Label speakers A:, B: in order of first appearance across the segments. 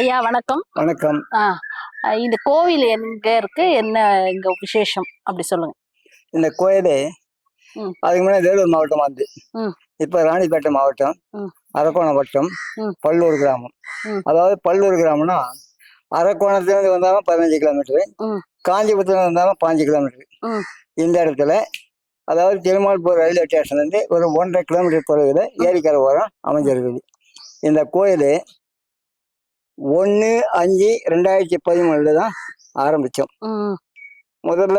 A: ஐயா வணக்கம்
B: வணக்கம்
A: இந்த கோவில் எங்க இருக்கு என்ன இங்க விசேஷம் அப்படி சொல்லுங்க
B: இந்த கோயில். அதுக்கு முன்னாடி வேலூர் மாவட்டமா
A: ம்.
B: இப்ப ராணிப்பேட்டை மாவட்டம். அரக்கோணம் வட்டம். பல்லூர் கிராமம். அதாவது பல்லூர் கிராமம்னா அரக்கோணத்துல இருந்து வந்தாலும் பதினஞ்சு கிலோமீட்டர். காஞ்சிபுரத்துல இருந்து வந்தாலும் பாஞ்சு கிலோமீட்டர். இந்த இடத்துல அதாவது திருமால்பூர் ரயில்வே ஸ்டேஷன்ல இருந்து ஒரு ஒன்றரை கிலோமீட்டர் தொலைவில் ஏரிக்கரை ஓரம் அமைஞ்சிருக்குது இந்த கோயில் ஒன்று அஞ்சு ரெண்டாயிரத்தி பதிமூணுல தான் ஆரம்பித்தோம் முதல்ல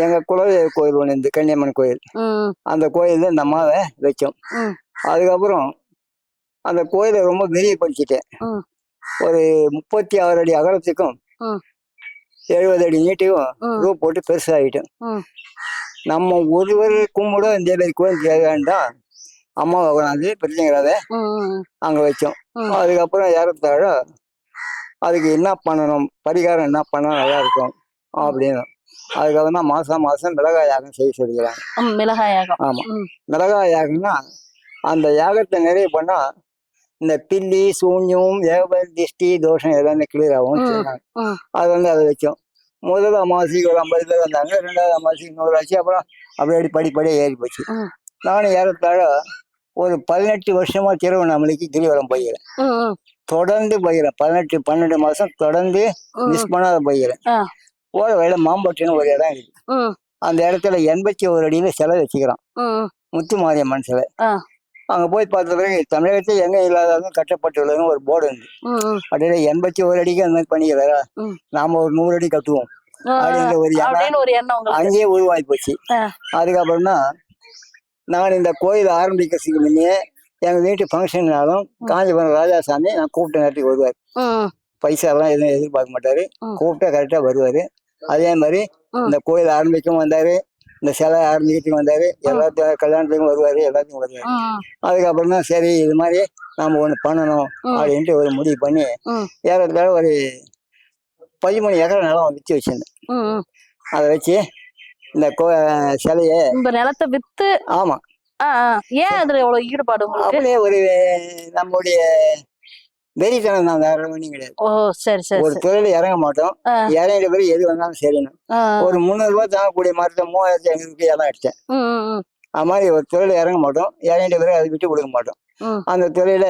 B: எங்க குலதெய்வ கோயில் ஒன்று இருந்து கன்னியம்மன் கோயில் அந்த கோயில்ல இந்த அம்மாவை வச்சோம். அதுக்கப்புறம் அந்த கோயிலை ரொம்ப விரிவுபடுத்திட்டேன். ஒரு முப்பத்தி ஆறு அடி அகலத்துக்கும். எழுபது அடி நீட்டுக்கும்
A: ம்.
B: ரூ போட்டு பெருசாகிட்டேன்
A: ம்.
B: நம்ம ஒருவர் கும்பிட இந்த மாதிரி கோயில் தேவையான்தான் அம்மாவை கொண்டாந்து
A: ம்,
B: அங்கே வச்சோம். அதுக்கப்புறம் ஏறத்தாழ அதுக்கு என்ன பண்ணணும்? பரிகாரம் என்ன பண்ணா நல்லா இருக்கும்? அப்படின்னு. அதுக்கப்புறம் தான் மாதம் மாதம் மிளகாய் யாகம் செய்ய சொல்லிக்கிறாங்க.
A: மிளகாய் யாகம்.
B: ஆமா. மிளகாய் யாகம்னா அந்த யாகத்தை நிறைய பண்ணா இந்த பில்லி சூன்யம் ஏகபல் திஷ்டி தோஷம் எல்லாமே கிளியர் ஆகும். அது வந்து அதை வச்சோம். முதல் அமாவாசைக்கு ஒரு ஐம்பது பேர் வந்தாங்க. ரெண்டாவது அமாவாசைக்கு நூறு ஆச்சு. அப்புறம் அப்படியே படிப்படியாக ஏறி போச்சு. நானும் ஏறத்தாழ ஒரு பதினெட்டு வருஷமா திருவண்ணாமலைக்கு கிரிவலம்
A: ம்,
B: தொடர்ந்து போகிறேன் பதினெட்டு பன்னெண்டு மாசம் தொடர்ந்து மிஸ் பண்ணாத
A: ஆ.
B: போற வழியில மாம்பட்டின்னு ஒரு இடம் இருக்கு. அந்த இடத்துல எண்பத்தி ஒரு அடியில சிலை வச்சுக்கிறான் முத்து மாரியம்மன் சிலை. அங்க போய் பார்த்த பிறகு தமிழகத்தில் எங்க இல்லாதவங்க கட்டப்பட்டுள்ளதுன்னு ஒரு போர்டு இருந்து அப்படியே எண்பத்தி ஒரு அடிக்கு அந்த மாதிரி பண்ணிக்கிறாரா. நாம ஒரு நூறு அடி கட்டுவோம். அப்படின்ற ஒரு எண்ணம் அங்கேயே உருவாகி போச்சு. அதுக்கப்புறம் தான் நான் இந்த கோயில் ஆரம்பிக்கிறதுக்கு முன்னே எங்க வீட்டு ஃபங்க்ஷன்னாலும் காஞ்சிபுரம் ராஜாசாமி நான் கூப்பிட்ட நேரத்துக்கு வருவார் பைசாலாம் எதுவும் எதிர்பார்க்க மாட்டாரு. கூப்பிட்டா கரெக்டா வருவாரு அதே மாதிரி. இந்த கோயில் ஆரம்பிக்கவும் வந்தாரு இந்த சிலை ஆரம்பிக்கிறதுக்கு வந்தாரு எல்லாத்தையும் கல்யாணத்துக்கும் வருவாரு எல்லாத்துக்கும் வருவாரு அதுக்கப்புறம் தான் சரி இது மாதிரி நாம ஒண்ணு பண்ணணும். அப்படின்ட்டு ஒரு முடிவு பண்ணி. ஏறத்தாழ ஒரு பதிமூணு ஏக்கர் நிலம் வச்சு வச்சிருந்தேன். அதை வச்சு இந்த கோ சிலைய
A: நிலத்தை வித்து
B: ஆமா
A: ஆ, ஆ. ஏன் அதுல எவ்வளவு ஈடுபாடு உங்களுக்கு?
B: ஒரு நம்முடைய வெறித்தனம் தான் வேற ஒன்றும் கிடையாது.
A: ஓ சரி சரி
B: ஒரு தொழில் இறங்க மாட்டோம். இறங்கிட்ட பிறகு எது வந்தாலும் சரின்னு
A: ஆ,
B: ஒரு முந்நூறு ரூபாய் தாங்கக்கூடிய மரத்தை மூவாயிரத்தி எடுத்தேன்.
A: ம், ம், ம்,
B: அது மாதிரி ஒரு தொழில் இறங்க மாட்டோம். இறங்கிட்ட பிறகு அதை விட்டு கொடுக்க மாட்டோம். அந்த தொழில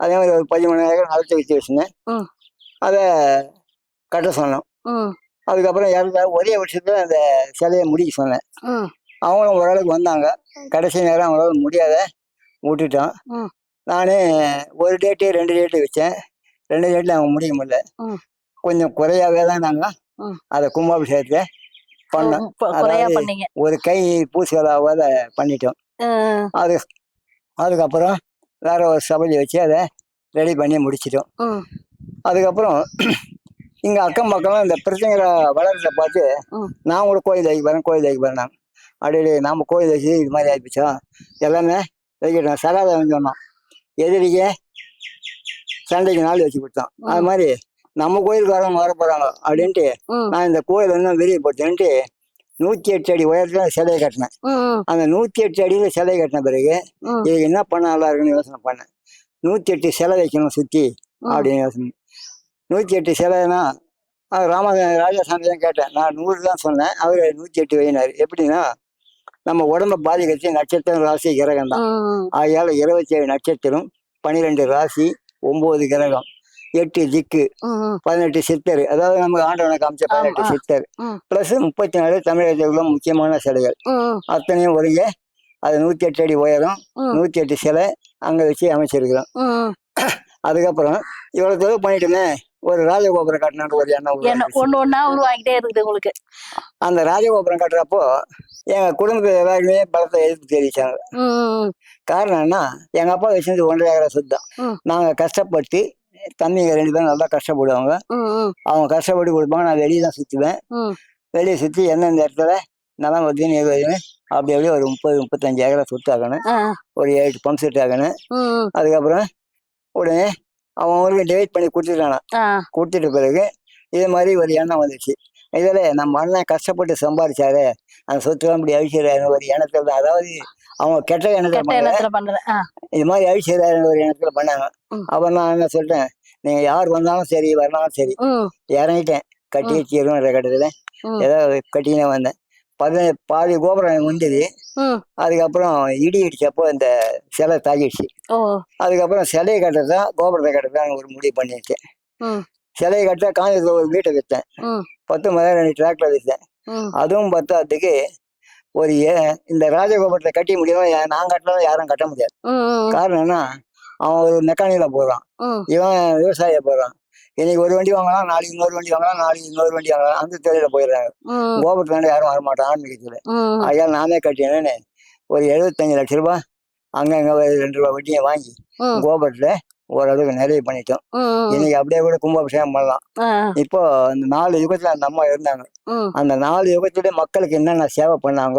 B: அதே மாதிரி ஒரு பதிமூணு ஏக்கர் நிலத்தை வச்சு வச்சிருந்தேன். அதை கட்ட சொன்னோம். அதுக்கப்புறம் இறந்த ஒரே வருஷத்துல அந்த சிலையை முடிக்க சொன்னேன். அவங்களும் ஓரளவுக்கு வந்தாங்க. கடைசி நேரம் அவங்களால முடியாத விட்டுட்டோம். நானே ஒரு டேட்டு ரெண்டு டேட்டு வச்சேன். ரெண்டு டேட்டில் அவங்க முடிக்க முடியல. கொஞ்சம் குறையாவே தான் நாங்கள். அதை கும்பாபிஷேகத்தை பண்ணோம். அதாவது ஒரு கை பூசுகளாவாத பண்ணிட்டோம். அது அதுக்கப்புறம் வேற ஒரு சபையை வச்சு அதை ரெடி பண்ணி முடிச்சிட்டோம். அதுக்கப்புறம் இங்கே அக்கம் பக்கம்லாம் இந்த பிரச்சனைகளை வளர்றத பார்த்து. நான் கூட கோயில் வைக்க போகிறேன் கோயில் வைக்க போகிறேன் நான் அப்படியே நாம கோயில் வச்சு இது மாதிரி ஆயிடுச்சா எல்லாமே வைக்கிட்டோம். சகாதம் சொன்னோம் எதிரிக்கு சண்டைக்கு நாள் வச்சு கொடுத்தோம் அது மாதிரி நம்ம கோயிலுக்கு வரவங்க வர போகிறாங்க அப்படின்ட்டு நான் இந்த கோயில் வந்து விரிவுபடுத்தேன்ட்டு நூற்றி எட்டு அடி உயரத்துல சிலையை கட்டினேன். அந்த நூற்றி எட்டு அடியில் சிலை கட்டின பிறகு இதுக்கு என்ன பண்ண நல்லா இருக்குன்னு யோசனை பண்ணேன். நூற்றி எட்டு சிலை வைக்கணும் சுற்றி
A: ம்.
B: அப்படின்னு யோசனை. நூற்றி எட்டு சிலைனா ராம ராஜாசாமி தான் கேட்டேன். நான் நூறு தான் சொன்னேன். அவர் நூற்றி எட்டு வைனார். எப்படின்னா நம்ம உடம்ப பாதிக்கிறது நட்சத்திரம் ராசி கிரகம் தான் ஆகையால் இருபத்தி ஏழு நட்சத்திரம் பன்னிரெண்டு ராசி ஒம்பது கிரகம் எட்டு திக்கு பதினெட்டு சித்தர். அதாவது நம்ம ஆண்டவனை காமிச்ச பதினெட்டு. சித்தர். ப்ளஸ் முப்பத்தி நாலு தமிழகத்தில் உள்ள முக்கியமான சிலைகள். அத்தனையும் ஒருங்க அது நூற்றி எட்டு அடி உயரம். நூற்றி எட்டு சிலை அங்கே வச்சு அமைச்சிருக்கிறோம். அதுக்கப்புறம் இவ்வளோ தொழில் பண்ணிட்டுமே. ஒரு ராஜகோபுரம் கட்டணுன்ற ஒரு எண்ணம்.
A: ஒண்ணு ஒண்ணா உருவாகிட்டே இருக்குது உங்களுக்கு.
B: அந்த ராஜகோபுரம் கட்டுறப்போ எங்கள் குடும்பத்தில் எல்லாருமே பலத்தை எதிர்ப்பு தெரிவிச்சாங்க. காரணம் என்ன? எங்கள் அப்பா வச்சிருந்து ஒன்றரை ஏக்கரை சுத்தம்
A: ம்.
B: நாங்கள் கஷ்டப்பட்டு தம்பிங்க ரெண்டு பேரும் நல்லா கஷ்டப்படுவாங்க. அவங்க கஷ்டப்பட்டு கொடுப்பாங்க நான் வெளியே தான் சுற்றுவேன் வெளியே சுற்றி எந்தெந்த இடத்துல நிலம் வருதுன்னு எது வருதுன்னு அப்படி அப்படியே ஒரு முப்பது முப்பத்தஞ்சு ஏக்கரை
A: ஆ,
B: ஒரு ஏழு பம்ப் செட் ஆகணும் அதுக்கப்புறம் உடனே அவன் அவங்களுக்கு டிவைட் பண்ணி கொடுத்துட்டானா. கொடுத்துட்ட பிறகு இது மாதிரி ஒரு எண்ணம் வந்துச்சு. இதில் நம்ம அண்ணன் கஷ்டப்பட்டு சம்பாதிச்சாரு அந்த சொத்துலாம் இப்படி அழிச்சிடாரு ஒரு எண்ணத்தில் தான் அதாவது அவங்க கெட்ட எண்ணத்துல
A: ஆ,
B: இது மாதிரி அழிச்சிடாரு ஒரு எண்ணத்துல பண்ணாங்க. அப்ப நான் என்ன சொல்லிட்டேன் நீங்க யார் வந்தாலும் சரி வரனாலும் சரி இறங்கிட்டேன். கட்டி வச்சிருவேன் கட்டத்துல. ஏதோ கட்டினே வந்தேன். பதின பாதி கோபுரம் முடிஞ்சது. அதுக்கப்புறம் இடி இடிச்சப்போ இந்த சிலை தாக்கிடுச்சு அதுக்கப்புறம் சிலையை கட்டுறதா கோபுரத்தை கட்டுறதான் ஒரு முடிவு
A: ம்,
B: சிலையை கட்ட காஞ்சிபுரத்தில் ஒரு வீட்டை விற்றேன் பத்து மணி ரெண்டு டிராக்டர் விற்றேன் அதுவும் பத்தாததுக்கு ஒரு இந்த ராஜகோபுரத்தை கட்டி முடியும் நான் கட்டினாலும் யாரும் கட்ட முடியாது.
A: ம், ம்,
B: காரணம் என்ன அவன் ஒரு மெக்கானிக்ல போறான்.
A: ம்,
B: இவன் விவசாயிய போறான். இன்னைக்கு ஒரு வண்டி வாங்கலாம் நாளைக்கு இன்னொரு வண்டி வாங்கலாம் நாளைக்கு இன்னொரு வண்டி வாங்கலாம். அந்த தொழில போயிடுறாங்க கோபுரத்துல யாரும் வரமாட்டான் ஆன்மீகத்துல
A: ம்,
B: அதனால நானே கட்டினேன்னு ஒரு எழுபத்தஞ்சு லட்ச ரூபாய் அங்கங்க ஒரு ரெண்டு ரூபா வட்டியை வாங்கி கோபுரத்துல ஓரளவுக்கு நிறைய பண்ணிட்டோம். இன்னைக்கு அப்படியே கூட கும்பாபிஷேகம் பண்ணலாம். இப்போ அந்த நாலு யுகத்துல அந்த அம்மா இருந்தாங்க. அந்த நாலு யுகத்துலயும் மக்களுக்கு என்னென்ன சேவை பண்ணாங்க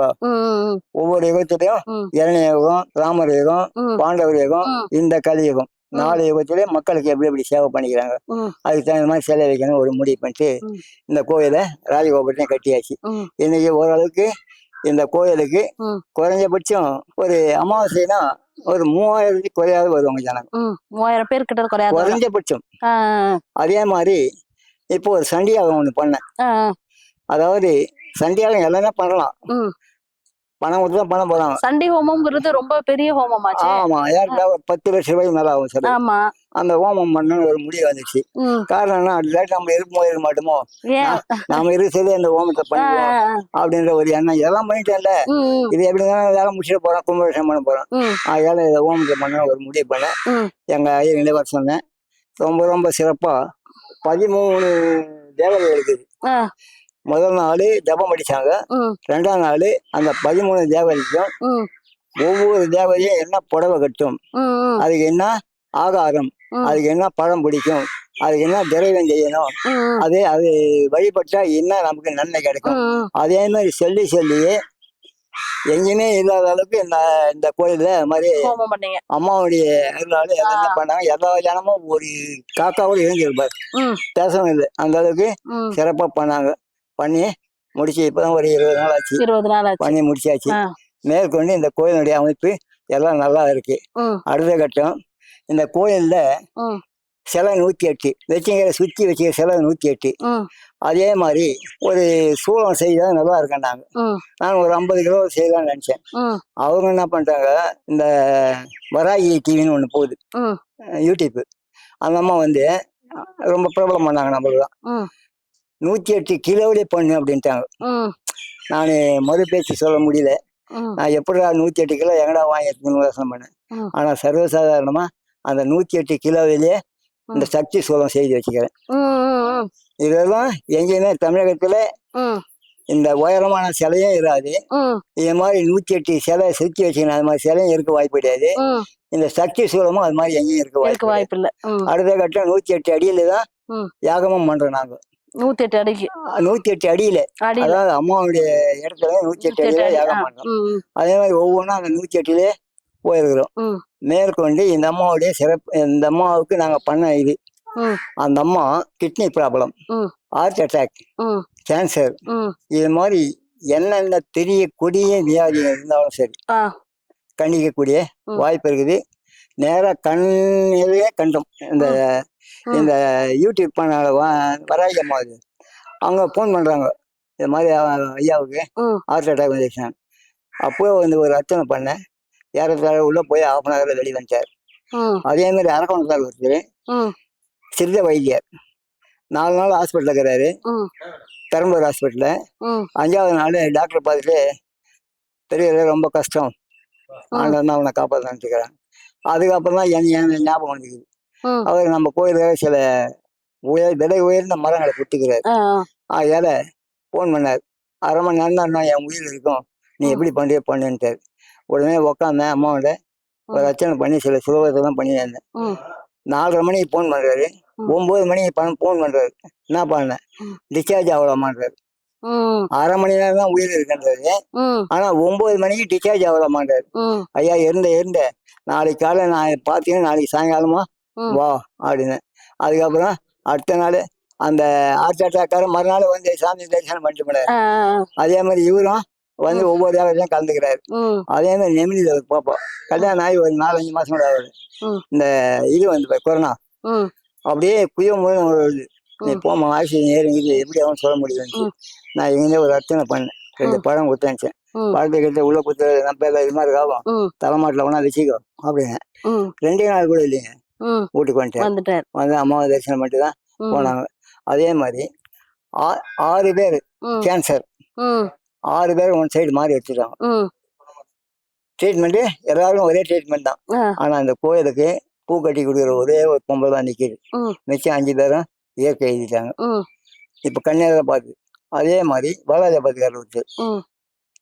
B: ஒவ்வொரு யுகத்திலையும். இரணி யுகம் ராமர் யுகம் பாண்டவர் யுகம். இந்த கலியுகம். நாலு யுகத்திலயும் மக்களுக்கு எப்படி எப்படி சேவை பண்ணிக்கிறாங்க. அதுக்கு தகுந்த மாதிரி சிலை வைக்கணும் ஒரு முடிவு பண்ணிட்டு. இந்த கோயிலை ராஜகோபுரத்தையும் கட்டியாச்சு. இன்னைக்கு ஓரளவுக்கு இந்த கோயிலுக்கு. குறைஞ்சபட்சம் ஒரு அமாவாசைனா ஒரு மூவாயிரத்துக்கு குறையாத வருவாங்க ஜனங்க.
A: மூவாயிரம் பேர் கிட்ட குறையாது?
B: குறைஞ்சபட்சம். அதே மாதிரி இப்போ ஒரு சண்டியாகம் ஒன்று பண்ணேன். அதாவது சண்டியாகம் எல்லாமே பண்ணலாம். பணம் கொடுத்து தான் பண்ண போறாங்க
A: சண்டி ஹோமம்ங்கிறது ரொம்ப பெரிய ஹோமமாச்சு.
B: ஆமா யாருக்கா ஒரு பத்து லட்சம் ரூபாய்க்கு மேல ஆகும் சார்
A: ஆமா.
B: அந்த ஹோமம் பண்ணணும் ஒரு முடிவு வந்துச்சு. காரணம் என்ன அதுல நம்ம இருக்கும் இருக்க மாட்டோமோ? நாம இரு சொல்லி அந்த ஹோமத்தை
A: ஆ,
B: அப்படின்ற ஒரு எண்ணம். இதெல்லாம் பண்ணிட்டேன்ல. இது எப்படி இருந்தாலும் வேலை முடிச்சுட்டு போறோம் கும்பாபிஷேகம் பண்ண போறோம். அதனால இதை ஹோமத்தை பண்ண ஒரு முடிவு பண்ணேன். எங்க ஐயா நிலைவர் சொன்னேன். ரொம்ப ரொம்ப சிறப்பா பதிமூணு தேவதைகள் இருக்குது முதல் நாள் ஜபம் அடிச்சாங்க. ரெண்டாம் நாள் அந்த பதிமூணு தேவதைக்கும் ஒவ்வொரு தேவதையும் என்ன புடவை கட்டும். அதுக்கு என்ன ஆகாரம். அதுக்கு என்ன பழம் பிடிக்கும் அதுக்கு என்ன திரைவம் செய்யணும் அது அது வழிபட்டா என்ன நமக்கு நன்மை கிடைக்கும். அதே மாதிரி சொல்லி சொல்லியே எங்கேயுமே இல்லாத அளவுக்கு இந்த இந்த கோயில்ல மாதிரி அம்மாவுடைய அருளால எல்லாமே. பண்ணாங்க. எல்லா ஜனமும் ஒரு இருந்திருப்பார்
A: ம்,
B: பேசவும் இல்லை. அந்த அளவுக்கு
A: ம்.
B: சிறப்பா பண்ணாங்க. பண்ணி முடிச்சு இப்பதான் ஒரு இருபது நாள் ஆச்சு.
A: இருபது நாள் ஆச்சு.
B: பண்ணி முடிச்சாச்சு. மேற்கொண்டு இந்த கோயிலுடைய அமைப்பு எல்லாம் நல்லா இருக்கு. அடுத்த கட்டம் இந்த கோயில்ல சிலை நூத்தி எட்டு. வச்சுங்கிற சுத்தி வச்சுக்கிற சிலை நூத்தி எட்டு. அதே மாதிரி ஒரு சூளம் செய்தா நல்லா இருக்கேன்னாங்க நான் ஒரு ஐம்பது கிலோ செய்யலாம்னு நினைச்சேன். அவங்க என்ன பண்ணிட்டாங்க இந்த வராகி டிவின்னு ஒன்று போகுது. யூடியூப் அந்த அம்மா வந்து ரொம்ப பிரபலம் பண்ணாங்க நம்மளுக்கு நூற்றி எட்டு கிலோவிலே பண்ணு அப்படின்ட்டாங்க. நான் மறு பேச்சு சொல்ல முடியல. நான் எப்படிடா நூற்றி எட்டு கிலோ எங்கடா வாங்கியிருக்குன்னு யோசனை பண்ணேன்
A: ம்.
B: ஆனால் சர்வசாதாரணமாக அந்த நூற்றி எட்டு கிலோவிலே இந்த சக்தி சோளம் செய்து வச்சுக்கிறேன். இதெல்லாம் எங்கேயுமே தமிழகத்தில் இந்த உயரமான சிலையும் இராது. இது மாதிரி நூற்றி எட்டு சிலை சுற்றி வச்சுக்கணும் அது மாதிரி சிலையும் இருக்க வாய்ப்பு கிடையாது. இந்த சக்தி சூலமும் அது மாதிரி எங்கேயும் இருக்க வாய்ப்பு.
A: வாய்ப்பு இல்ல
B: அடுத்த கட்டம் நூற்றி எட்டு அடியில தான். யாகமும் பண்றோம் நாங்க.
A: நூத்தி எட்டு அடிக்கு.
B: நூற்றி எட்டு அடியில. அதாவது அம்மாவுடைய இடத்துல
A: நூத்தி எட்டு
B: அடியில யாகம் பண்றோம் அதே மாதிரி ஒவ்வொன்றும் அந்த நூற்றி எட்டுலே போயிருக்கிறோம் மேற்கொண்டு இந்த அம்மாவுடைய சிறப்பு இந்த அம்மாவுக்கு நாங்க பண்ண இது. அந்த அம்மா kidney problem. Heart attack cancer. இது மாதிரி என்னென்ன தெரிய கொடிய வியாதி இருந்தாலும் சரி கண்டிக்கக்கூடிய. வாய்ப்பு இருக்குது. நேரா கண்ணிலே கண்டோம். இந்த. இந்த யூடியூப் பண்ண வராகி அம்மா அவங்க ஃபோன் பண்றாங்க. இது மாதிரி ஐயாவுக்கு. ஹார்ட் அட்டாக் வந்துருச்சு அப்போ வந்து ஒரு அர்ச்சனை பண்ணேன். ஏறத்தாழ உள்ள போய் ஆஃப் அன் ஹவர்ல வெளியே வந்துட்டார். அதே மாதிரி அரக்கணத்தால் ஒருத்தர் சிறுத வைத்தியர். நாலு நாள் ஹாஸ்பிட்டல் இருக்கிறாரு. பெரம்பூர் ஹாஸ்பிட்டலில் அஞ்சாவது நாள் டாக்டர் பார்த்துட்டு தெரியல ரொம்ப கஷ்டம். ஆண்டவன் தான் அவனை காப்பாற்றான்னு அதுக்கப்புறம் தான் என் ஞாபகம் வந்துக்குது. அவர் நம்ம கோயிலில் சில உயர் விலை உயர்ந்த மரங்களை குட்டிக்கிறார்
A: ஆ,
B: அதனால ஃபோன் பண்ணார். அரை மணி நேரம் தான் என் உயிர் இருக்கும். நீ. எப்படி பண்ணுறிய பண்ணுன்ட்டார். உடனே உக்காந்தேன் அம்மாவோட ஒரு
A: ம்.
B: அர்ச்சனை பண்ணி சில சுலபத்தை தான் பண்ணியிருந்தேன். நாலரை மணிக்கு ஃபோன் பண்ணுறாரு
A: ம்.
B: ஒம்பது மணிக்கு பணம் ஃபோன் பண்ணுறாரு என்ன பண்ணேன். டிஸ்சார்ஜ் ஆகலாமான்றாரு. அரை மணி நேரம் தான் உயிர் இருக்குன்றாரு.
A: ம்,
B: ஆனால் ஒம்பது மணிக்கு டிஸ்சார்ஜ் ஆகலாமான்றாரு. ஐயா இருந்த இருந்த. நாளைக்கு காலை நான் பார்த்தீங்கன்னா நாளைக்கு சாயங்காலமா. வா அப்படின்னு. அதுக்கப்புறம் அடுத்த நாள் அந்த ஹார்ட் அட்டாக்கார மறுநாள் வந்து சாமி தரிசனம் பண்ணிட்டு போனார். அதே மாதிரி இவரும் வந்து ஒவ்வொரு யாரையும் கலந்துக்கிறாரு. அதே மாதிரி நெமிலி பார்ப்போம் கல்யாணம் ஆகி ஒரு நாலஞ்சு மாசம் கூட ஆகுது. இந்த இது வந்து கொரோனா. அப்படியே புய முழுவதும் வருது. நீ. போமா ஆக்சிஜன் ஏறிங்குது எப்படி அவன் சொல்ல முடியுதுன்னு
A: ம்.
B: நான் இங்கே ஒரு அர்ச்சனை பண்ணேன். ரெண்டு பழம்
A: ம்
B: பழத்தை கிட்ட உள்ள குத்து நம்ம இது மாதிரி ஆகும் தலைமாட்டில் ஒன்றா வச்சுக்கோ அப்படின்னு. ரெண்டே நாள் கூட இல்லைங்க. வீட்டுக்கு
A: வந்துட்டார்.
B: வந்து அம்மாவை தரிசனம் பண்ணிட்டு தான் போனாங்க. அதே மாதிரி ஆறு பேர் கேன்சர் ஆறு பேர் ஒன் சைடு மாறி வச்சுருக்காங்க. ட்ரீட்மெண்ட்டு எல்லாரும் ஒரே ட்ரீட்மெண்ட் தான். ஆனால் அந்த கோயிலுக்கு பூ கட்டி கொடுக்குற ஒரே ஒரு பொம்பளை தான் நிற்கிது. மிச்சம் அஞ்சு பேரும் இயற்கை எழுதிட்டாங்க. இப்போ கன்னியாகுமரி பார்த்து அதே மாதிரி ஒருத்தர்
A: ம்.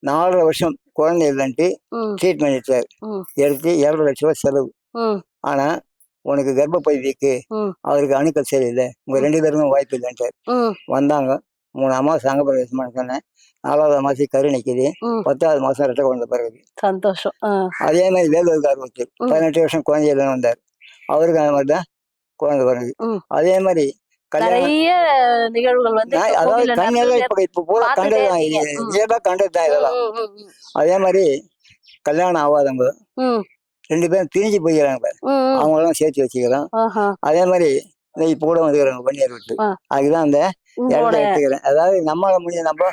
B: நாலரை வருஷம் குழந்தை இல்லைன்ட்டு ட்ரீட்மெண்ட் எடுத்தார். எடுத்து இரண்டு லட்ச ரூபா செலவு. ஆனால் உனக்கு கர்ப்பப்பை வீக்கு. அவருக்கு அணுக்கள் சரியில்லை. உங்கள் ரெண்டு பேருக்கும் வாய்ப்பு இல்லைன்ட்டார்
A: ம்.
B: வந்தாங்க. மூணு அமாவாசை சங்க பிரவேசம் சொன்னேன். நாலாவது மாதம் கரு நிற்கிது
A: ம்.
B: பத்தாவது மாதம் ரெட்டை குழந்தை பிறகு
A: சந்தோஷம்.
B: அதே மாதிரி வேலூர்கார் ஒருத்தர்
A: ம்.
B: பதினெட்டு வருஷம் குழந்தை இல்லைன்னு வந்தார். அவருக்கு அந்த மாதிரி தான் குழந்தை பிறகு. அதே மாதிரி
A: நிறைய நிகழ்வுகள் வந்து
B: அதாவது கண்ணெல்லாம் இப்போ இப்போ பூரா கண்டது தான். கண்டது தான் இதெல்லாம். அதே மாதிரி கல்யாணம் ஆகாதவங்க ரெண்டு பேரும் பிரிஞ்சு போய்க்கிறாங்க பாரு.
A: ம், ம்.
B: அவங்களாம் சேர்த்து வச்சுக்கிறோம். அதே மாதிரி இப்போ கூட வந்துக்கிறாங்க வன்னியர் விட்டு. அதுதான் அந்த இடத்த எடுத்துக்கிறேன் அதாவது நம்மளால முடியும் நம்ம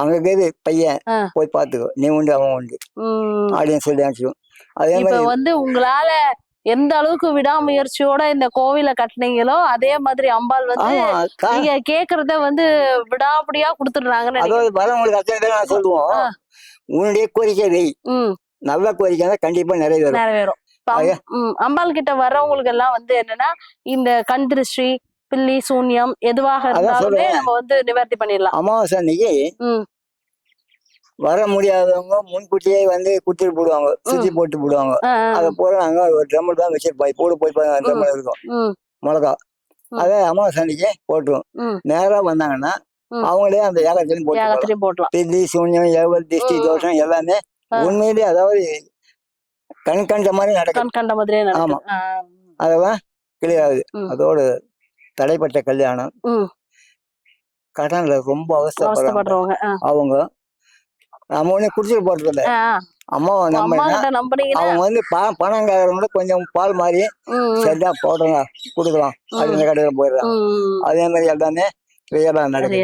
B: அங்க இருக்குது பையன். போய் பார்த்துக்கோ நீ உண்டு அவன் உண்டு அப்படின்னு சொல்லி அனுப்பிச்சிடும் அதே மாதிரி
A: வந்து உங்களால எந்த அளவுக்கு விடாமுயற்சியோட இந்த கோவிலை கட்டுனீங்களோ அதே மாதிரி அம்பாள் வந்து நீங்க கேக்குறத வந்து விடாபடியா கொடுத்துடுறாங்கன்னு.
B: அதாவது வரவங்களுக்கு அத்தனை நான் சொல்லுவோம். உன்னுடைய கோரிக்கை வை நல்ல கோரிக்கை தான் கண்டிப்பா நிறைவேறும்.
A: நிறைவேறும். அம்பாள் கிட்ட வர்றவங்களுக்கு எல்லாம் வந்து என்னன்னா இந்த கண் திருஷ்டி பில்லி சூன்யம் எதுவாக இருந்தாலுமே. நம்ம வந்து நிவர்த்தி பண்ணிடலாம்.
B: அமாவாசை அன்னைக்கு வர முடியாதவங்க முன்கூட்டியே வந்து குத்திட்டு போடுவாங்க. சுத்தி போட்டு போடுவாங்க. அதை போற நாங்க ஒரு ட்ரம்மில் தான் வச்சிருப்போம். போடு போய் ட்ரம்மில் இருக்கும். மிளகா. அதை அமாவாசை அன்னைக்கு போட்டுருவோம். நேரா வந்தாங்கன்னா. அவங்களே அந்த ஏகத்திலையும் போட்டு
A: போடலாம்
B: பில்லி சூன்யம் ஏவல் திஷ்டி. தோஷம் எல்லாமே. உண்மையிலேயே அதாவது கண் கண்ட மாதிரி நடக்கும்
A: கண் கண்ட மாதிரியே
B: ஆமா. அதெல்லாம்
A: ம்.
B: அதோட தடைப்பட்ட கல்யாணம். கடன்ல ரொம்ப
A: ஆ,
B: அவங்க நம்ம ஒண்ணு குடிச்சிட்டு போறது இல்ல. அம்மாவை
A: அம்மா
B: நம்ம அவங்க வந்து பணம் கேட்கறவங்க கொஞ்சம் பால் மாதிரி சரியா போடுறோங்க கொடுக்கலாம். அப்படின்னு கடையில் போயிடுறாங்க. அதே மாதிரி எல்லாமே நடக்குது.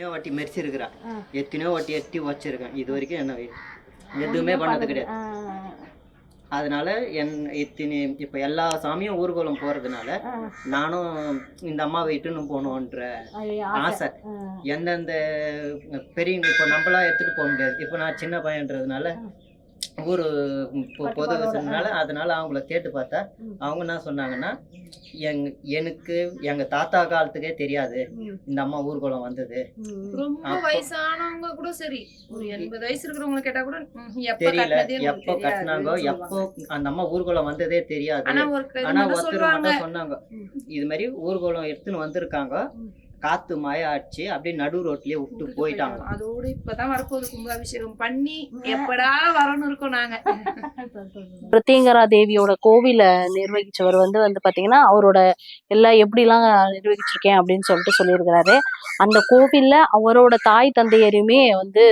C: எத்தனையோ வாட்டி மெரிச்சிருக்கிறேன் எத்தனையோ வாட்டி எட்டி வச்சிருக்கேன் இது வரைக்கும் என்ன எதுவுமே பண்ணது கிடையாது. அதனால என் இத்தினி இப்போ எல்லா சாமியும் ஊர்வலம் போறதுனால நானும் இந்த அம்மாவை இட்டுன்னு போகணுன்ற ஆசை. எந்தெந்த பெரியவங்க இப்போ நம்மளாம் எடுத்துட்டு போக முடியாது. இப்போ நான் சின்ன பையன்றதுனால ஊர் பொது வசதினால அதனால அவங்கள கேட்டு பார்த்தா அவங்க என்ன சொன்னாங்கன்னா எங் எனக்கு எங்க தாத்தா காலத்துக்கே தெரியாது. இந்த அம்மா ஊர்வலம் வந்தது.
D: ரொம்ப வயசானவங்க கூட சரி. ஒரு எண்பது வயசு இருக்கிறவங்க கேட்டா கூட
C: தெரியல. எப்போ கட்டினாங்கோ எப்போ. அந்த அம்மா ஊர்வலம் வந்ததே தெரியாது.
D: ஆனா ஒரு
C: ஒருத்தர் மட்டும் சொன்னாங்க. இது மாதிரி ஊர்வலம் எடுத்துன்னு வந்திருக்காங்க. காத்து மழை ஆச்சு அப்படியே நடு ரோட்லயே விட்டு போயிட்டாங்க.
D: அதோட இப்பதான் வரப்போகுது கும்பாபிஷேகம். பண்ணி எப்படா வரணும் இருக்கோம் நாங்க.
A: பிரத்யங்கரா தேவியோட கோவிலை நிர்வகிச்சவர் வந்து வந்து பாத்தீங்கன்னா அவரோட எல்லாம் எப்படிலாம் நிர்வகிச்சிருக்கேன் அப்படின்னு சொல்லிட்டு சொல்லியிருக்கிறாரு. அந்த கோவில்ல அவரோட தாய் தந்தையரையுமே வந்து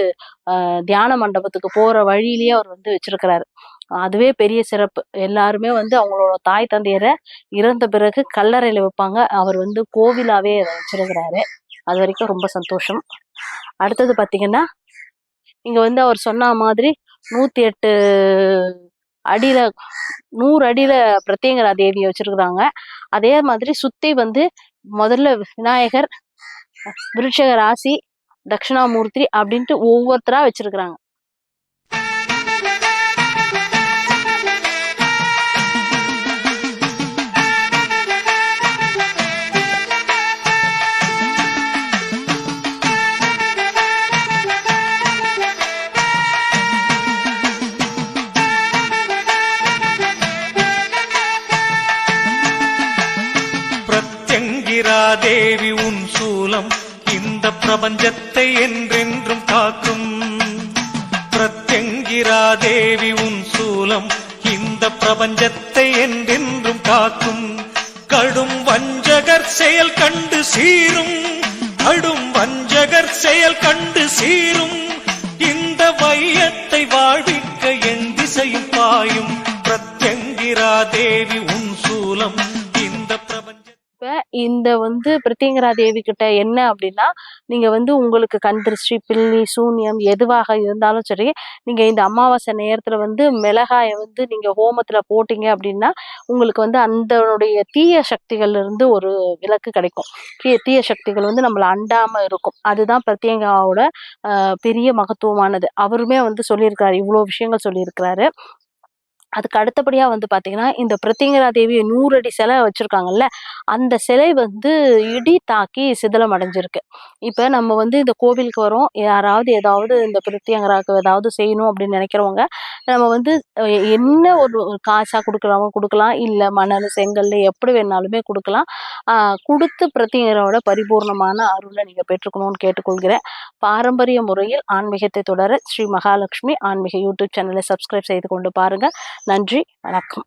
A: ஆஹ், தியான மண்டபத்துக்கு போற வழியிலேயே அவர் வந்து வச்சிருக்கிறாரு. அதுவே பெரிய சிறப்பு. எல்லாருமே வந்து அவங்களோட தாய் தந்தையரை இறந்த பிறகு கல்லறையில வைப்பாங்க. அவர் வந்து கோவிலாவே வச்சிருக்கிறாரு. அது வரைக்கும் ரொம்ப சந்தோஷம். அடுத்தது பாத்தீங்கன்னா இங்க வந்து அவர் சொன்ன மாதிரி நூத்தி எட்டு அடியில நூறு அடியில பிரத்யங்கரா தேவியை வச்சிருக்கிறாங்க. அதே மாதிரி சுத்தி வந்து முதல்ல விநாயகர் விருட்சக ராசி தட்சிணாமூர்த்தி அப்படின்ட்டு ஒவ்வொருத்தரா வச்சிருக்கிறாங்க.
E: தேவி உன் சூலம் இந்த பிரபஞ்சத்தை என்றென்றும் காக்கும். பிரத்யங்கிரா தேவி உன் சூலம் இந்த பிரபஞ்சத்தை என்றென்றும் காக்கும். கடும் வஞ்சகர் செயல் கண்டு சீரும். கடும் வஞ்சகர் செயல் கண்டு சீரும். இந்த வையத்தை வாழ்விக்க என் திசையும் பாயும். பிரத்யங்கிரா தேவி உன் சூலம்
A: இப்போ இந்த வந்து பிரத்யங்கரா தேவி கிட்ட என்ன அப்படின்னா நீங்க வந்து உங்களுக்கு கண் திருஷ்டி பில்லி சூன்யம் எதுவாக இருந்தாலும் சரி நீங்க இந்த அமாவாசை நேரத்துல வந்து மிளகாயை வந்து நீங்க ஹோமத்துல போட்டீங்க அப்படின்னா உங்களுக்கு வந்து அந்தனுடைய தீய சக்திகள்ல இருந்து ஒரு விலக்கு கிடைக்கும். தீய- தீய சக்திகள் வந்து நம்மளை அண்டாம இருக்கும். அதுதான் பிரத்யங்காவோட பெரிய மகத்துவமானது. அவருமே வந்து சொல்லியிருக்காரு இவ்வளோ விஷயங்கள் சொல்லியிருக்கிறாரு. அதுக்கு அடுத்தபடியாக வந்து பார்த்தீங்கன்னா இந்த பிரத்யங்கரா தேவி நூறு அடி சிலை வச்சுருக்காங்கல்ல அந்த சிலை வந்து இடி தாக்கி சிதிலம் அடைஞ்சிருக்கு. இப்போ நம்ம வந்து இந்த கோவிலுக்கு வரோம். யாராவது ஏதாவது இந்த பிரத்யங்கராக்கு ஏதாவது செய்யணும் அப்படின்னு நினைக்கிறவங்க நம்ம வந்து என்ன ஒரு காசாக கொடுக்குறவங்க கொடுக்கலாம். இல்லை மணல் செங்கல் எப்படி வேணாலுமே கொடுக்கலாம். கொடுத்து பிரத்யங்கரோட பரிபூர்ணமான அருளை நீங்கள் பெற்றுக்கணும்னு கேட்டுக்கொள்கிறேன். பாரம்பரிய முறையில் ஆன்மீகத்தை தொடர ஸ்ரீ மகாலட்சுமி ஆன்மீக யூடியூப் சேனலை சப்ஸ்கிரைப் செய்து கொண்டு பாருங்கள் நன்றி வணக்கம்.